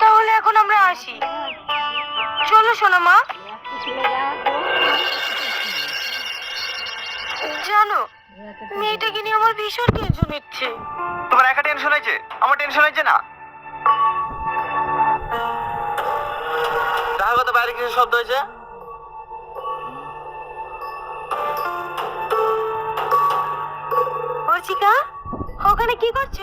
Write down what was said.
তাহলে এখন আমরা আসি। চলো সোনা মা। জানো মেয়েটাকে নিয়ে আমার ভীষণ টেনশন হচ্ছে। তোমার একা টেনশন হয়েছে? আমার টেনশন হয়েছে না? দেখা কথা বাইরে কিছু শব্দ হয়েছে। অর্চিকা ওখানে কি করছ?